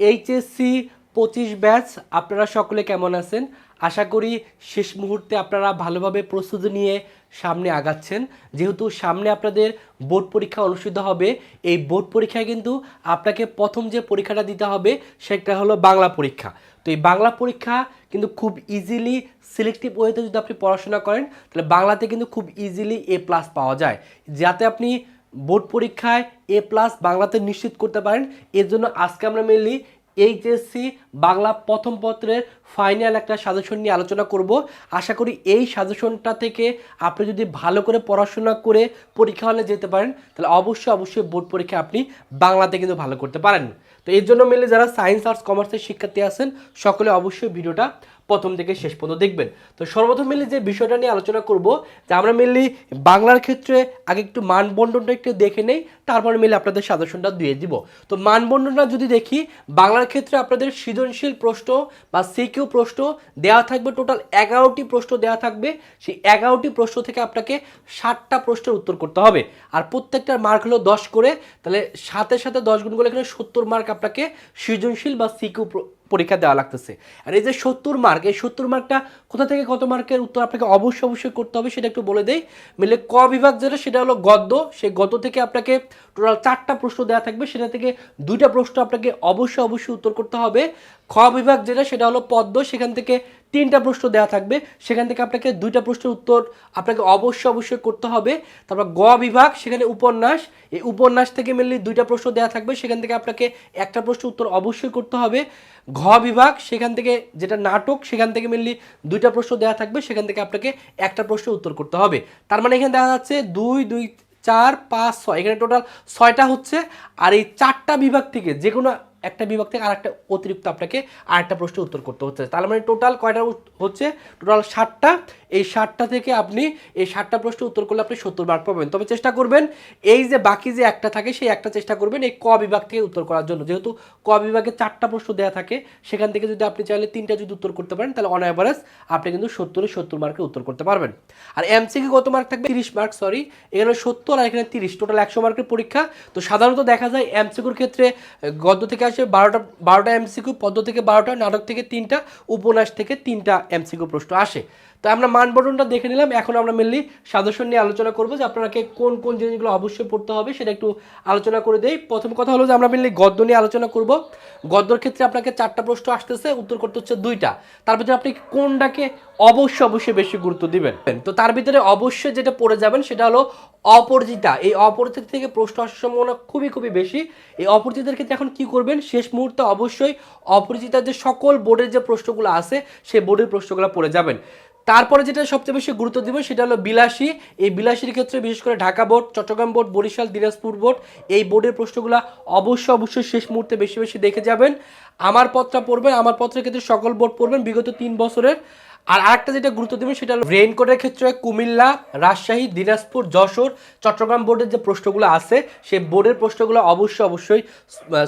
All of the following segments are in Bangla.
এইচএসসি পঁচিশ ব্যাচ আপনারা সকলে কেমন আছেন? আশা করি শেষ মুহূর্তে আপনারা ভালোভাবে প্রস্তুতি নিয়ে সামনে আগাচ্ছেন। যেহেতু সামনে আপনাদের বোর্ড পরীক্ষা অনুষ্ঠিত হবে, এই বোর্ড পরীক্ষায় কিন্তু আপনাকে প্রথম যে পরীক্ষাটা দিতে হবে, সেটা হলো বাংলা পরীক্ষা। তো এই বাংলা পরীক্ষা কিন্তু খুব ইজিলি সিলেক্টিভ ওয়েতে যদি আপনি পড়াশোনা করেন, তাহলে বাংলাতে কিন্তু খুব ইজিলি এ প্লাস পাওয়া যায়। যাতে আপনি বোর্ড পরীক্ষায় এ প্লাস বাংলাতে নিশ্চিত করতে পারেন। এর জন্য আজকে আমরা মেনলি এইচএসসি বাংলা প্রথম পত্রের ফাইনাল একটা সাজেশন নিয়ে আলোচনা করব। আশা করি এই সাজেশনটা থেকে আপনি যদি ভালো করে পড়াশোনা করে পরীক্ষা হলে যেতে পারেন, তাহলে অবশ্যই অবশ্যই বোর্ড পরীক্ষা আপনি বাংলাতে কিন্তু ভালো করতে পারেন। তো এর জন্য মেনলি যারা সায়েন্স আর্টস কমার্সের শিক্ষার্থী আছেন, সকলে অবশ্যই ভিডিওটা প্রথম থেকে শেষ পর্যন্ত দেখবেন। তো সর্বপ্রথম মেনলি যে বিষয়টা নিয়ে আলোচনা করব, যে আমরা মেনলি বাংলার ক্ষেত্রে আগে একটু মানবন্ধনটা একটু দেখে নেই, তারপরে মেনলি আপনাদের সাজেশনটা দিয়ে দিব। তো মানবন্ধনটা যদি দেখি, বাংলার ক্ষেত্রে আপনাদের সৃজনশীল প্রশ্ন বা সিকিউ প্রশ্ন দেওয়া থাকবে টোটাল এগারোটি প্রশ্ন দেওয়া থাকবে। সেই এগারোটি প্রশ্ন থেকে আপনাকে ষাটটা প্রশ্নের উত্তর করতে হবে। আর প্রত্যেকটার মার্ক হলো দশ করে, তাহলে সাথে সাথে দশ গুণ এখানে সত্তর মার্ক আপনাকে সৃজনশীল বা সিকিউ পরীক্ষা দেওয়া লাগতেছে। আর এই যে সত্তর মার্ক এই সত্তর মার্কটা কোথা থেকে কত মার্কের উত্তর আপনাকে অবশ্যই অবশ্যই করতে হবে, সেটা একটু বলে দেই। মিলে ক বিভাগ যেটা, সেটা হলো গদ্য। সেই গদ্য থেকে আপনাকে টোটাল চারটা প্রশ্ন দেওয়া থাকবে, সেটা থেকে দুইটা প্রশ্ন আপনাকে অবশ্যই অবশ্যই উত্তর করতে হবে। খ বিভাগ যেটা, সেটা হলো পদ্ম সেখান থেকে তিনটা প্রশ্ন দেওয়া থাকবে। সেখান থেকে আপনাকে দুইটা প্রশ্নের উত্তর আপনাকে অবশ্যই অবশ্যই করতে হবে। তারপর গ বিভাগ, সেখানে উপন্যাস। এই উপন্যাস থেকে মেনলি দুইটা প্রশ্ন দেওয়া থাকবে। সেখান থেকে আপনাকে একটা প্রশ্ন উত্তর অবশ্যই করতে হবে। ঘ বিভাগ, সেখান থেকে যেটা নাটক, সেখান থেকে মেনলি দুইটা প্রশ্ন দেওয়া থাকবে। সেখান থেকে আপনাকে একটা প্রশ্ন উত্তর করতে হবে। তার মানে এখানে দেখা যাচ্ছে দুই দুই, চার, পাঁচ, ছয়। এখানে টোটাল ছয়টা হচ্ছে। আর এই চারটা বিভাগ থেকে যে কোনো একটা বিভাগ থেকে আরেকটা অতিরিক্ত আপনাকে আরেকটা প্রশ্নের উত্তর করতে হচ্ছে। তার মানে টোটাল কয়টা হচ্ছে? টোটাল ষাটটা এই ষাটটা থেকে আপনি, এই ষাটটা প্রশ্ন উত্তর করলে আপনি সত্তর মার্ক পাবেন। তবে চেষ্টা করবেন, এই যে বাকি যে একটা থাকে, সেই একটা চেষ্টা করবেন এই ক বিভাগ থেকে উত্তর করার জন্য। যেহেতু ক বিভাগে চারটা প্রশ্ন দেওয়া থাকে, সেখান থেকে যদি আপনি চাইলে তিনটা যদি উত্তর করতে পারেন, তাহলে অন অ্যাভারেজ আপনি কিন্তু সত্তরে সত্তর মার্কে উত্তর করতে পারবেন। আর এমসিকে কত মার্ক থাকবে? তিরিশ মার্ক সরি এখানে সত্তর আর এখানে তিরিশ টোটাল একশো মার্কের পরীক্ষা। তো সাধারণত দেখা যায় এমসিকুর ক্ষেত্রে গদ্য থেকে আসে বারোটা বারোটা এমসিকিউ পদ্য থেকে বারোটা, নাটক থেকে তিনটা, উপন্যাস থেকে তিনটা এমসিকিউ প্রশ্ন আসে। তো আমরা মানবন্ধনটা দেখে নিলাম। এখন আমরা মেনলি সাজেশন নিয়ে আলোচনা করব যে আপনাকে কোন কোন জিনিসগুলো অবশ্যই পড়তে হবে সেটা একটু আলোচনা করে দেই। প্রথম কথা হলো যে আমরা মেনলি গদ্য নিয়ে আলোচনা করব। গদ্যর ক্ষেত্রে আপনাকে চারটা প্রশ্ন আসতেছে, উত্তর করতে হচ্ছে দুইটা। তার ভিতরে আপনি কোনটাকে অবশ্যই অবশ্যই বেশি গুরুত্ব দিবেন? তো তার ভিতরে অবশ্যই যেটা পড়ে যাবেন সেটা হলো অপরিচিতা। এই অপরিচিত থেকে প্রশ্ন আসার সম্ভাবনা খুবই খুবই বেশি। এই অপরিচিতের ক্ষেত্রে এখন কি করবেন? শেষ মুহূর্তে অবশ্যই অপরিচিতার যে সকল বোর্ডের যে প্রশ্নগুলো আছে, সেই বোর্ডের প্রশ্নগুলো পড়ে যাবেন। তারপরে যেটা সবচেয়ে বেশি গুরুত্ব দিব সেটা হলো বিলাসী। এই বিলাসীর ক্ষেত্রে বিশেষ করে Dhaka board, Chattogram board, Barishal, Dinajpur board, এই বোর্ডের প্রশ্নগুলো অবশ্যই অবশ্যই শেষ মুহূর্তে বেশি বেশি দেখে যাবেন। আমার পত্রটা পড়বেন, আমার পত্রের ক্ষেত্রে সকল বোর্ড পড়বেন। বিগত তিন বছরের আর আরেকটা যেটা গুরুত্ব দেবেন সেটা হলো রেইনকোটের ক্ষেত্রে কুমিল্লা, রাজশাহী, দিনাজপুর, যশোর, চট্টগ্রাম বোর্ডের যে প্রশ্নগুলো আছে সেই বোর্ডের প্রশ্নগুলো অবশ্যই অবশ্যই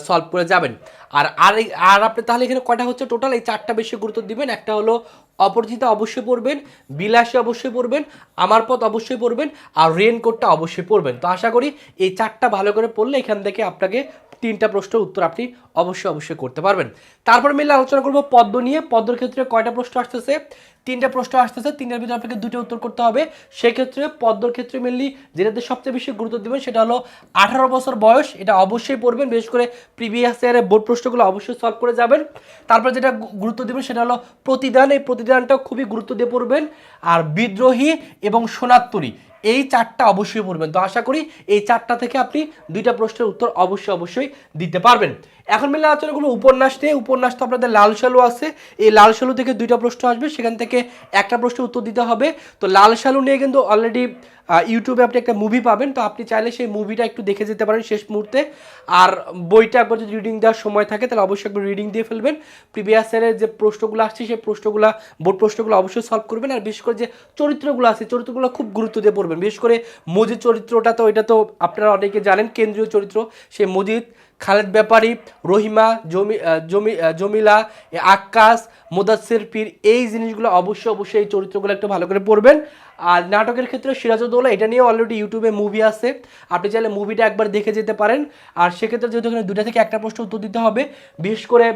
সলভ করে যাবেন। আর আর আর আপনি তাহলে এখানে কয়টা হচ্ছে টোটাল এই চারটা বেশি গুরুত্ব দিবেন। একটা হলো অপরিচিতা অবশ্যই পড়বেন, বিলাসী অবশ্যই পড়বেন আমার পথ অবশ্যই পড়বেন, আর রেইনকোটটা অবশ্যই পড়বেন। তো আশা করি এই চারটা ভালো করে পড়লে এখান থেকে আপনাকে তিনটা প্রশ্নের উত্তর আপনি অবশ্যই অবশ্যই করতে পারবেন। তারপর মিলে আলোচনা করব পদ্ম নিয়ে। পদ্মর ক্ষেত্রে কয়টা প্রশ্ন আসতেছে? তিনটা প্রশ্ন আসতেছে, তিনটার ভিতরে আপনাকে দুটো উত্তর করতে হবে। সেক্ষেত্রে পদ্মর ক্ষেত্রে মেনলি যেটাতে সবচেয়ে বেশি গুরুত্ব দেবেন সেটা হলো আঠারো বছর বয়স, এটা অবশ্যই পড়বেন। বিশেষ করে প্রিভিয়াস ইয়ারের বোর্ড প্রশ্নগুলো অবশ্যই সলভ করে যাবেন। তারপর যেটা গুরুত্ব দেবেন সেটা হলো প্রতিদান। এই প্রতিদানটাও খুবই গুরুত্ব দিয়ে পড়বেন। আর বিদ্রোহী এবং সোনাত্তরী এই চারটা অবশ্যই পড়বেন। তো আশা করি এই চারটা থেকে আপনি দুইটা প্রশ্নের উত্তর অবশ্যই অবশ্যই দিতে পারবেন। এখন মিলে আলোচনা করব উপন্যাস নিয়ে, উপন্যাস তো আপনাদের লাল সালু আছে। এই লাল সালু থেকে দুইটা প্রশ্ন আসবে, সেখান থেকে একটা প্রশ্নের উত্তর দিতে হবে। তো লাল সালু নিয়ে কিন্তু অলরেডি ইউটিউবে আপনি একটা মুভি পাবেন। তো আপনি চাইলে সেই মুভিটা একটু দেখে যেতে পারেন শেষ মুহূর্তে। আর বইটা একবার যদি রিডিং দেওয়ার সময় থাকে, তাহলে অবশ্যই একবার রিডিং দিয়ে ফেলবেন। প্রিভিয়াস ইয়ারের যে প্রশ্নগুলো আসছে, সেই প্রশ্নগুলো বোর্ড প্রশ্নগুলো অবশ্যই সলভ করবেন। আর বিশেষ করে যে চরিত্রগুলো আছে, চরিত্রগুলো খুব গুরুত্ব দিয়ে পড়বেন বিশেষ করে মজিদ চরিত্রটা তো, এটা তো আপনারা অনেকে জানেন, কেন্দ্রীয় চরিত্র, সেই মজিদ খালেদ ব্যাপারী, রহিমা, জমি জমি জমিলা আক্কাস মোদাসের পীর, এই জিনিসগুলো অবশ্যই অবশ্যই এই চরিত্রগুলো একটু ভালো করে পড়বেন। আর নাটকের ক্ষেত্রে সিরাজউদ্দৌলা এটা নিয়ে অলরেডি ইউটিউবে মুভি আছে। আপনি চাইলে মুভিটা একবার দেখে যেতে পারেন। আর সেক্ষেত্রে যেহেতু এখানে দুটা থেকে একটা প্রশ্ন উত্তর দিতে হবে, বিশেষ করে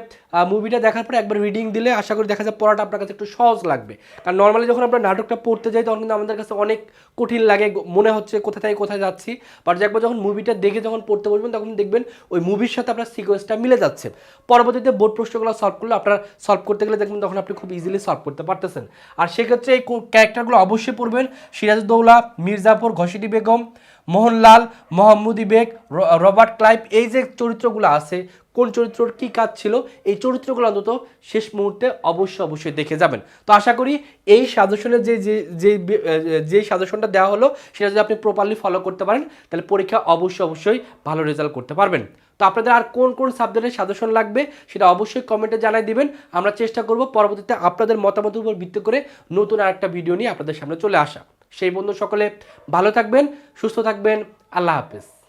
মুভিটা দেখার পরে একবার রিডিং দিলে আশা করি দেখা যায় পড়াটা আপনার কাছে একটু সহজ লাগবে। কারণ নর্মালি যখন আমরা নাটকটা পড়তে যাই, তখন কিন্তু আমাদের কাছে অনেক কঠিন লাগে, মনে হচ্ছে কোথা থেকে কোথায় যাচ্ছি। বাট একবার যখন মুভিটা দেখে যখন পড়তে বসবেন, তখন দেখবেন ওই মুভির সাথে আপনার সিকোয়েন্সটা মিলে যাচ্ছে। পরবর্তীতে বোর্ড প্রশ্নগুলো সলভ করলে আপনার সলভ করতে গেলে দেখবেন তখন আপনি খুব ইজিলি সলভ করতে পারতেছেন। আর সেক্ষেত্রে এই ক্যারেক্টারগুলো অবশ্যই পড়বেন। সিরাজউদ্দৌলা মির্জাফর ঘসিটি বেগম মোহনলাল, মোহাম্মদী বেগ রবার্ট ক্লাইভ, এই যে চরিত্রগুলো আছে, কোন চরিত্রর কী কাজ ছিল, এই চরিত্রগুলো অন্তত শেষ মুহূর্তে অবশ্যই অবশ্যই দেখে যাবেন। তো আশা করি এই সাজেশনের যে যে যে সাজেশনটা দেওয়া হলো, সেটা যদি আপনি প্রপারলি ফলো করতে পারেন, তাহলে পরীক্ষা অবশ্যই অবশ্যই ভালো রেজাল্ট করতে পারবেন। তো আপনাদের আর কোন কোন সাবজেক্টের সাজেশন লাগবে, সেটা অবশ্যই কমেন্টে জানাই দিবেন। আমরা চেষ্টা করব পরবর্তীতে আপনাদের মতামতের উপর ভিত্তি করে নতুন আরেকটা ভিডিও নিয়ে আপনাদের সামনে চলে আসা। সেই বন্ধু সকলে ভালো থাকবেন সুস্থ থাকবেন। আল্লাহ হাফেজ।